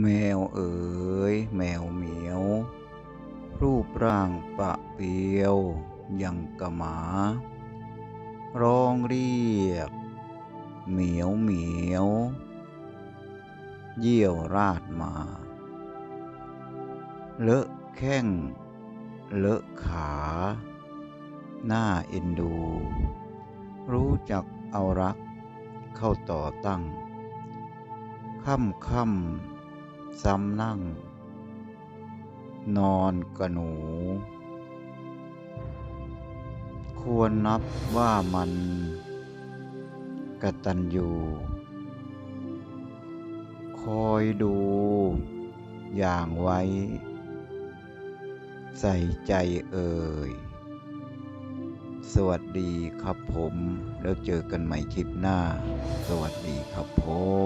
แมวเอ๋ยแมวเหมียว รูปร่างปะเปียว ยังกะหมา ร้องเรียก เหมียวเหมียว เยี่ยวราดมา เลอะแข้ง เลอะขา หน้าเอ็นดู รู้จักเอารักเข้าต่อตั้งค่ำค่ำ ซ้ำนั่ง นอนกระหนู ควรนับว่ามันกระตัญญูคอยดูอย่างไว้ ใส่ใจเอ่ย สวัสดีครับผม แล้วเจอกันใหม่คลิปหน้า สวัสดีครับผม